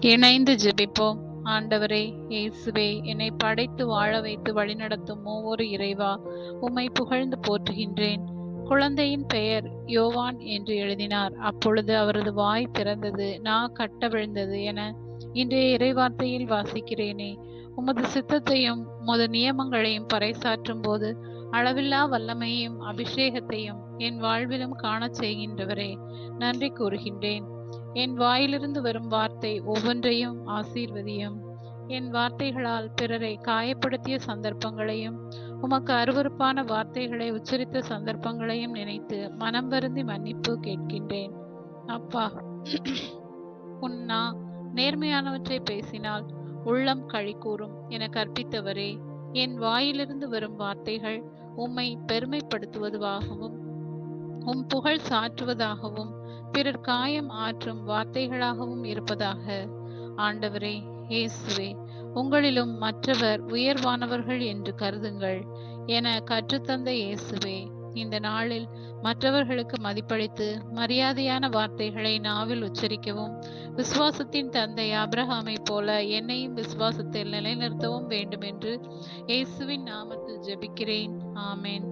இணைந்து ஜெபிப்போம். ஆண்டவரே இயேசுவே என்னை படைத்து வாழ வைத்து வழிநடத்தும் ஒவ்வொரு இறைவா உம்மை புகழ்ந்து போற்றுகின்றேன். குழந்தையின் பெயர் யோவான் என்று எழுதினார். அப்பொழுது அவரது வாய் திறந்தது நான் கட்ட விழுந்தது என இன்றைய இறைவார்த்தையில் வாசிக்கிறேனே. உமது சித்தத்தையும் உமது நியமங்களையும் பறைசாற்றும் போது அளவில்லா வல்லமையும் அபிஷேகத்தையும் என் வாழ்விலும் காணச் செய்கின்றவரே நன்றி கூறுகின்றேன். என் வாயிலிருந்து வரும் வார்த்தை ஒவ்வொன்றையும் ஆசீர்வதியும். என் வார்த்தைகளால் பிறரை காயப்படுத்திய சந்தர்ப்பங்களையும் உமக்கு அருவருப்பான வார்த்தைகளை உச்சரித்த சந்தர்ப்பங்களையும் நினைத்து மனம் வருந்தி மன்னிப்பு கேட்கின்றேன். அப்பா உன் நேர்மையானவற்றை பேசினால் உள்ளம் கழி கூறும் என கற்பித்தவரே என் வாயிலிருந்து வரும் வார்த்தைகள் உம்மை பெருமைப்படுத்துவதாகவும் உம் புகழ் சாற்றுவதாகவும் பிறர் காயம் ஆற்றும் வார்த்தைகளாகவும் இருப்பதாக. ஆண்டவரே இயேசுவே உங்களிலும் மற்றவர் உயர்வானவர்கள் என்று கருதுங்கள் என கற்றுத்தந்த இயேசுவே இந்த நாளில் மற்றவர்களுக்கு மதிப்பளித்து மரியாதையான வார்த்தைகளை நாவில் உச்சரிக்கவும் விசுவாசத்தின் தந்தை அப்ரஹாமை போல என்னையும் விசுவாசத்தில் நிலைநிறுத்தவும் வேண்டும் என்று இயேசுவின் நாமத்தில் ஜெபிக்கிறேன். ஆமேன்.